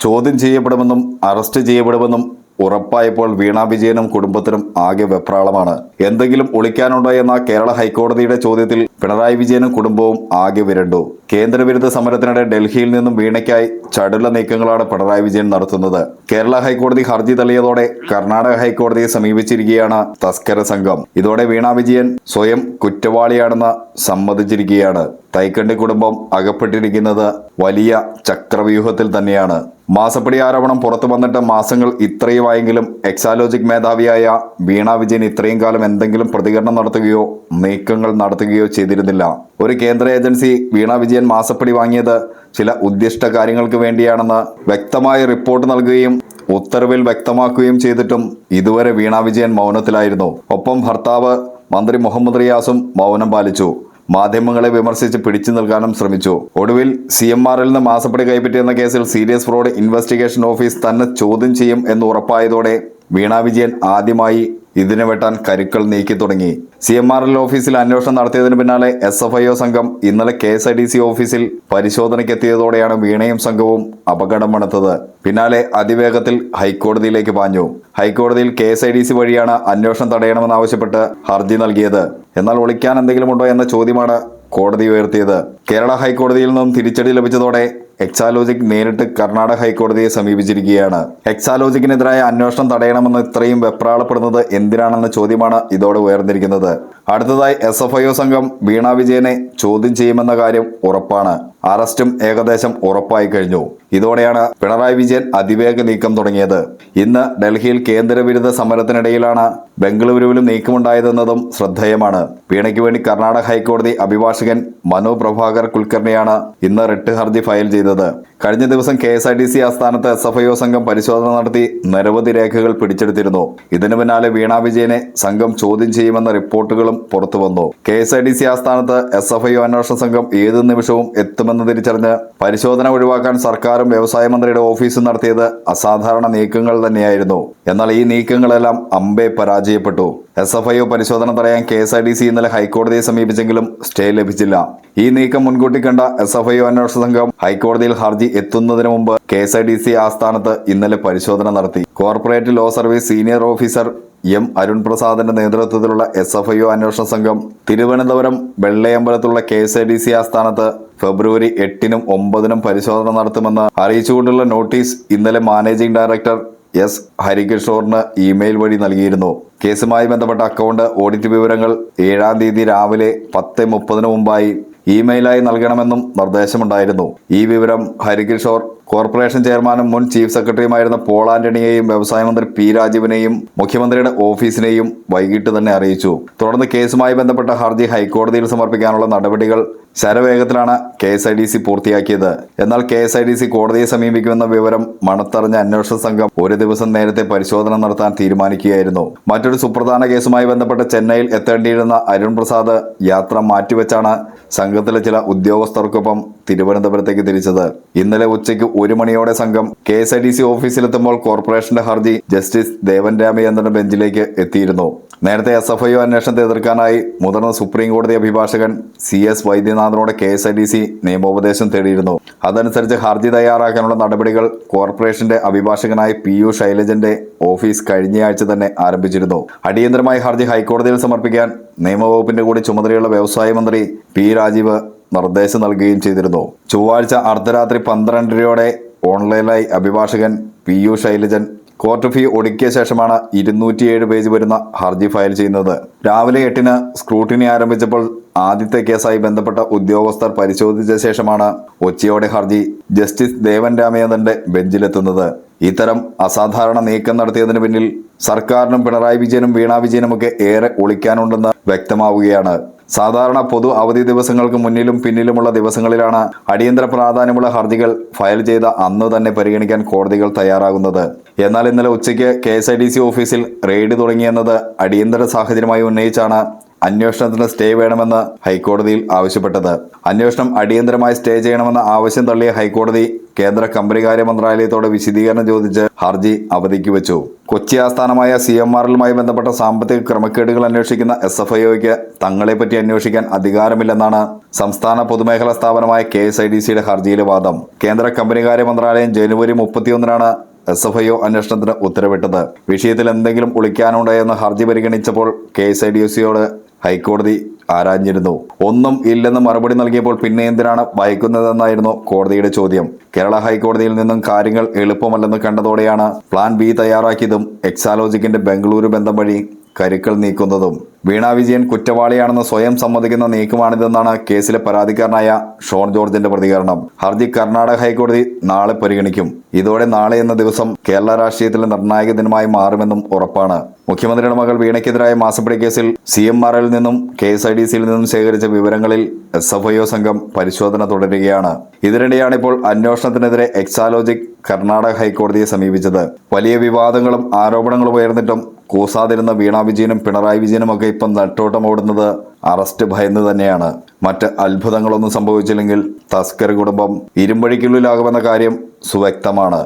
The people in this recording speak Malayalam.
ചോദ്യം ചെയ്യപ്പെടുമെന്നും അറസ്റ്റ് ചെയ്യപ്പെടുമെന്നും ഉറപ്പായപ്പോൾ വീണ വിജയനും കുടുംബത്തിനും ആകെ വെപ്രാളമാണ്. എന്തെങ്കിലും ഒളിക്കാനുണ്ടോ എന്ന കേരള ഹൈക്കോടതിയുടെ ചോദ്യത്തിൽ പിണറായി വിജയനും കുടുംബവും ആകെ വിരണ്ടു. കേന്ദ്രവിരുദ്ധ സമരത്തിനിടെ ഡൽഹിയിൽ നിന്നും വീണയ്ക്കായി ചടുല നീക്കങ്ങളാണ് പിണറായി വിജയൻ നടത്തുന്നത്. കേരള ഹൈക്കോടതി ഹർജി തള്ളിയതോടെ കർണാടക ഹൈക്കോടതിയെ സമീപിച്ചിരിക്കുകയാണ് തസ്കര സംഘം. ഇതോടെ വീണ വിജയൻ സ്വയം കുറ്റവാളിയാണെന്ന് സമ്മതിച്ചിരിക്കുകയാണ്. തൈക്കണ്ടി കുടുംബം അകപ്പെട്ടിരിക്കുന്നത് വലിയ ചക്രവ്യൂഹത്തിൽ തന്നെയാണ്. മാസപ്പടി ആരോപണം പുറത്തു വന്നിട്ട് മാസങ്ങൾ ഇത്രയുമായെങ്കിലും എക്സാലോജിക് മേധാവിയായ വീണ വിജയൻ ഇത്രയും കാലം എന്തെങ്കിലും പ്രതികരണം നടത്തുകയോ നീക്കങ്ങൾ നടത്തുകയോ ചെയ്തിരുന്നില്ല. ഒരു കേന്ദ്ര ഏജൻസി വീണ വിജയൻ മാസപ്പടി വാങ്ങിയത് ചില ഉദ്ദിഷ്ട കാര്യങ്ങൾക്ക് വേണ്ടിയാണെന്ന് വ്യക്തമായ റിപ്പോർട്ട് നൽകുകയും ഉത്തരവിൽ വ്യക്തമാക്കുകയും ചെയ്തിട്ടും ഇതുവരെ വീണ വിജയൻ മൗനത്തിലായിരുന്നു. ഒപ്പം ഭർത്താവ് മന്ത്രി മുഹമ്മദ് റിയാസും മൗനം പാലിച്ചു. മാധ്യമങ്ങളെ വിമർശിച്ച് പിടിച്ചു നിൽക്കാനും ശ്രമിച്ചു. ഒടുവിൽ സി എം ആറിൽ നിന്ന് മാസപ്പടി കൈപ്പറ്റിയെന്ന കേസിൽ സീരിയസ് ഫ്രോഡ് ഇൻവെസ്റ്റിഗേഷൻ ഓഫീസ് തന്നെ ചോദ്യം ചെയ്യും എന്ന് ഉറപ്പായതോടെ വീണ വിജയൻ ആദ്യമായി ഇതിനെ വെട്ടാൻ കരുക്കൾ നീക്കി തുടങ്ങി. സി എം ആർ എൽ ഓഫീസിൽ അന്വേഷണം നടത്തിയതിന് പിന്നാലെ എസ് എഫ് ഐ ഒ സംഘം ഇന്നലെ K S I D C ഓഫീസിൽ പരിശോധനയ്ക്കെത്തിയതോടെയാണ് വീണയും സംഘവും അപകടം പിന്നാലെ അതിവേഗത്തിൽ ഹൈക്കോടതിയിലേക്ക് പാഞ്ഞു. ഹൈക്കോടതിയിൽ K S I D C വഴിയാണ് അന്വേഷണം തടയണമെന്നാവശ്യപ്പെട്ട് ഹർജി നൽകിയത്. എന്നാൽ ഒളിക്കാൻ എന്തെങ്കിലുമുണ്ടോ എന്ന ചോദ്യമാണ് കോടതി ഉയർത്തിയത്. കേരള ഹൈക്കോടതിയിൽ നിന്നും തിരിച്ചടി ലഭിച്ചതോടെ എക്സാലോജിക് നേരിട്ട് കർണാടക ഹൈക്കോടതിയെ സമീപിച്ചിരിക്കുകയാണ്. എക്സാലോജിക്കിനെതിരായ അന്വേഷണം തടയണമെന്ന് ഇത്രയും വെപ്രാളപ്പെടുന്നത് എന്തിനാണെന്ന ചോദ്യമാണ് ഇതോടെ ഉയർന്നിരിക്കുന്നത്. അടുത്തതായി എസ് സംഘം വീണ വിജയനെ ചോദ്യം ചെയ്യുമെന്ന കാര്യം ഉറപ്പാണ്. അറസ്റ്റും ഏകദേശം ഉറപ്പായി കഴിഞ്ഞു. ഇതോടെയാണ് പിണറായി വിജയൻ അതിവേഗ നീക്കം തുടങ്ങിയത്. ഇന്ന് ഡൽഹിയിൽ കേന്ദ്രവിരുദ്ധ സമരത്തിനിടയിലാണ് ബംഗളൂരുവിലും നീക്കമുണ്ടായതെന്നതും ശ്രദ്ധേയമാണ്. പീണയ്ക്ക് വേണ്ടി കർണാടക ഹൈക്കോടതി അഭിഭാഷകൻ മനു പ്രഭാകർ കുൽക്കർണിയാണ് ഇന്ന് റിട്ട് ഹർജി ഫയൽ ചെയ്തത്. കഴിഞ്ഞ ദിവസം K S R T C ആസ്ഥാനത്ത് എസ് എഫ് ഐ സംഘം പരിശോധന നടത്തി നിരവധി രേഖകൾ പിടിച്ചെടുത്തിരുന്നു. ഇതിനു പിന്നാലെ വീണ വിജയനെ സംഘം ചോദ്യം ചെയ്യുമെന്ന റിപ്പോർട്ടുകളും പുറത്തുവന്നു. K S R T C ആസ്ഥാനത്ത് എസ് എഫ് ഐ അന്വേഷണ സംഘം ഏത് നിമിഷവും എത്തുമെന്ന് തിരിച്ചറിഞ്ഞ് പരിശോധന ഒഴിവാക്കാൻ സർക്കാരും വ്യവസായ മന്ത്രിയുടെ ഓഫീസും നടത്തിയത് അസാധാരണ നീക്കങ്ങൾ തന്നെയായിരുന്നു. എന്നാൽ ഈ നീക്കങ്ങളെല്ലാം അമ്പെ പരാജയപ്പെട്ടു. എസ് എഫ് ഐ ഒ പരിശോധന തടയാൻ K S R T C ഇന്നലെ ഹൈക്കോടതിയെ സമീപിച്ചെങ്കിലും സ്റ്റേ ലഭിച്ചില്ല. ഈ നീക്കം മുൻകൂട്ടി കണ്ട എസ് എഫ് ഐ ഒ അന്വേഷണ സംഘം ഹൈക്കോടതിയിൽ ഹർജി എത്തുന്നതിന് മുമ്പ് K S R T C ആസ്ഥാനത്ത് ഇന്നലെ പരിശോധന നടത്തി. Corporate law service senior officer M Arun പ്രസാദിന്റെ നേതൃത്വത്തിലുള്ള എസ് എഫ് ഐ ഒ അന്വേഷണ സംഘം Thiruvananthapuram വെള്ളയമ്പലത്തുള്ള K S I D C ആസ്ഥാനത്ത് ഫെബ്രുവരി എട്ടിനും ഒമ്പതിനും പരിശോധന നടത്തുമെന്ന് അറിയിച്ചുകൊണ്ടുള്ള നോട്ടീസ് ഇന്നലെ മാനേജിംഗ് ഡയറക്ടർ എസ് ഹരികിഷോറിന് ഇമെയിൽ വഴി നൽകിയിരുന്നു. കേസുമായി ബന്ധപ്പെട്ട അക്കൗണ്ട് ഓഡിറ്റ് വിവരങ്ങൾ ഏഴാം തീയതി രാവിലെ പത്ത് മുപ്പതിന് മുമ്പായി ഇമെയിലായി നൽകണമെന്നും നിർദ്ദേശമുണ്ടായിരുന്നു. ഈ വിവരം ഹരികിഷോർ കോർപ്പറേഷൻ ചെയർമാനും മുൻ ചീഫ് സെക്രട്ടറിയുമായിരുന്ന പോൾ ആന്റണിയെയും വ്യവസായ മന്ത്രി പി രാജീവിനെയും മുഖ്യമന്ത്രിയുടെ ഓഫീസിനെയും വൈകിട്ട് തന്നെ അറിയിച്ചു. തുടർന്ന് കേസുമായി ബന്ധപ്പെട്ട ഹർജി ഹൈക്കോടതിയിൽ സമർപ്പിക്കാനുള്ള നടപടികൾ ശരവേഗത്തിലാണ് K S I D C പൂർത്തിയാക്കിയത്. എന്നാൽ K S I D C കോടതിയെ സമീപിക്കുമെന്ന വിവരം മണത്തറിഞ്ഞ അന്വേഷണ സംഘം ഒരു ദിവസം നേരത്തെ പരിശോധന നടത്താൻ തീരുമാനിക്കുകയായിരുന്നു. മറ്റൊരു സുപ്രധാന കേസുമായി ബന്ധപ്പെട്ട് ചെന്നൈയിൽ എത്തേണ്ടിയിരുന്ന അരുൺ പ്രസാദ് യാത്ര മാറ്റിവെച്ചാണ് സംഘത്തിലെ ചില ഉദ്യോഗസ്ഥർക്കൊപ്പം തിരുവനന്തപുരത്തേക്ക് തിരിച്ചത്. ഇന്നലെ ഉച്ചയ്ക്ക് ഒരു മണിയോടെ സംഘം K S I D C ഓഫീസിലെത്തുമ്പോൾ കോർപ്പറേഷന്റെ ഹർജി ജസ്റ്റിസ് ദേവൻ എന്ന ബെഞ്ചിലേക്ക് എത്തിയിരുന്നു. നേരത്തെ എസ് എഫ് ഐ അന്വേഷണത്തെ എതിർക്കാനായി മുതിർന്ന സുപ്രീം കോടതി അഭിഭാഷകൻ C S വൈദ്യനാഥനോട് K S I D C നിയമോപദേശം തേടിയിരുന്നു. അതനുസരിച്ച് ഹർജി തയ്യാറാക്കാനുള്ള നടപടികൾ കോർപ്പറേഷന്റെ അഭിഭാഷകനായ പി യു ശൈലജന്റെ ഓഫീസ് കഴിഞ്ഞയാഴ്ച തന്നെ ആരംഭിച്ചിരുന്നു. അടിയന്തരമായി ഹർജി ഹൈക്കോടതിയിൽ സമർപ്പിക്കാൻ നിയമവകുപ്പിന്റെ കൂടി ചുമതലയുള്ള വ്യവസായ മന്ത്രി പി രാജീവ് നിർദ്ദേശം നൽകുകയും ചെയ്തിരുന്നു. ചൊവ്വാഴ്ച അർദ്ധരാത്രി പന്ത്രണ്ടരയോടെ ഓൺലൈനായി അഭിഭാഷകൻ P U Shailajan court fee ഒടുക്കിയ ശേഷമാണ് ഇരുന്നൂറ്റിയേഴ് പേജ് വരുന്ന ഹർജി ഫയൽ ചെയ്യുന്നത്. രാവിലെ എട്ടിന് സ്ക്രൂട്ടിനി ആരംഭിച്ചപ്പോൾ ആദ്യത്തെ കേസായി ബന്ധപ്പെട്ട ഉദ്യോഗസ്ഥർ പരിശോധിച്ച ശേഷമാണ് ഉച്ചയോടെ ഹർജി ജസ്റ്റിസ് ദേവൻ രാമചന്ദ്രന്റെ ബെഞ്ചിലെത്തുന്നത്. ഇത്തരം അസാധാരണ നീക്കം നടത്തിയതിന് പിന്നിൽ സർക്കാരിനും പിണറായി വിജയനും വീണാ വിജയനുമൊക്കെ ഏറെ ഒളിക്കാനുണ്ടെന്ന് വ്യക്തമാവുകയാണ്. സാധാരണ പൊതു അവധി ദിവസങ്ങൾക്ക് മുന്നിലും പിന്നിലുമുള്ള ദിവസങ്ങളിലാണ് അടിയന്തര പ്രാധാന്യമുള്ള ഹർജികൾ ഫയൽ ചെയ്ത അന്ന് തന്നെ പരിഗണിക്കാൻ കോടതികൾ തയ്യാറാകുന്നത്. എന്നാൽ ഇന്നലെ ഉച്ചയ്ക്ക് കെ ഓഫീസിൽ റെയ്ഡ് തുടങ്ങിയെന്നത് അടിയന്തര സാഹചര്യമായി ഉന്നയിച്ചാണ്. അന്വേഷണത്തിന് സ്റ്റേ വേണമെന്ന് ഹൈക്കോടതിയിൽ ആവശ്യപ്പെട്ടത്. അന്വേഷണം അടിയന്തരമായി സ്റ്റേ ചെയ്യണമെന്ന ആവശ്യം തള്ളിയ ഹൈക്കോടതി കേന്ദ്ര കമ്പനികാര്യ മന്ത്രാലയത്തോട് വിശദീകരണം ചോദിച്ച് ഹർജി അവധിക്ക് വെച്ചു. കൊച്ചി ആസ്ഥാനമായ സി എം ആറിലുമായി ബന്ധപ്പെട്ട സാമ്പത്തിക ക്രമക്കേടുകൾ അന്വേഷിക്കുന്ന എസ് എഫ് ഐഒയ്ക്ക് തങ്ങളെപ്പറ്റി അന്വേഷിക്കാൻ അധികാരമില്ലെന്നാണ് സംസ്ഥാന പൊതുമേഖലാ സ്ഥാപനമായ കെ എസ് ഐ ഡി സിയുടെ ഹർജിയിലെ വാദം. കേന്ദ്ര കമ്പനികാര്യ മന്ത്രാലയം ജനുവരി മുപ്പത്തിയൊന്നിനാണ് എസ് എഫ് ഐ ഒ അന്വേഷണത്തിന് ഉത്തരവിട്ടത്. വിഷയത്തിൽ എന്തെങ്കിലും ഒളിക്കാനുണ്ടോ എന്ന് ഹർജി പരിഗണിച്ചപ്പോൾ കെ എസ് ഐ ഡി സിയോട് ഹൈക്കോടതി ആരാഞ്ഞിരുന്നു. ഒന്നും ഇല്ലെന്ന് മറുപടി നൽകിയപ്പോൾ പിന്നെ എന്തിനാണ് ഭയക്കുന്നതെന്നായിരുന്നു കോടതിയുടെ ചോദ്യം. കേരള ഹൈക്കോടതിയിൽ നിന്നും കാര്യങ്ങൾ എളുപ്പമല്ലെന്ന് കണ്ടതോടെയാണ് പ്ലാൻ ബി തയ്യാറാക്കിയതും എക്സാലോജിക്കിന്റെ ബംഗളൂരു ബന്ധം വഴി കരുക്കൾ നീക്കുന്നതും. വീണ വിജയൻ കുറ്റവാളിയാണെന്ന് സ്വയം സമ്മതിക്കുന്ന നീക്കമാണിതെന്നാണ് കേസിലെ പരാതിക്കാരനായ ഷോൺ ജോർജിന്റെ പ്രതികരണം. ഹർജി കർണാടക ഹൈക്കോടതി നാളെ പരിഗണിക്കും. ഇതോടെ നാളെ എന്ന ദിവസം കേരള രാഷ്ട്രീയത്തിലെ നിർണായക ദിനമായി മാറുമെന്നും ഉറപ്പാണ്. മുഖ്യമന്ത്രിയുടെ മകൾ വീണയ്ക്കെതിരായ മാസപ്പടി കേസിൽ സി എം നിന്നും കെ എസ് ഐ ഡി സിയിൽ നിന്നും ശേഖരിച്ച വിവരങ്ങളിൽ എസ് എഫ് ഐ ഒ സംഘം പരിശോധന തുടരുകയാണ്. ഇതിനിടെയാണ് ഇപ്പോൾ അന്വേഷണത്തിനെതിരെ എക്സാലോജിക് കർണാടക ഹൈക്കോടതിയെ സമീപിച്ചത്. വലിയ വിവാദങ്ങളും ആരോപണങ്ങളും ഉയർന്നിട്ടും കൂസാതിരുന്ന വീണ വിജയനും പിണറായി വിജയനും ഒക്കെ ഇപ്പം നട്ടോട്ടമോടുന്നത് അറസ്റ്റ് ഭയന്ന് തന്നെയാണ്. മറ്റ് അത്ഭുതങ്ങളൊന്നും സംഭവിച്ചില്ലെങ്കിൽ തസ്കർ കുടുംബം ഇരുമ്പഴിക്കുള്ളിലാകുമെന്ന കാര്യം സുവ്യക്തമാണ്.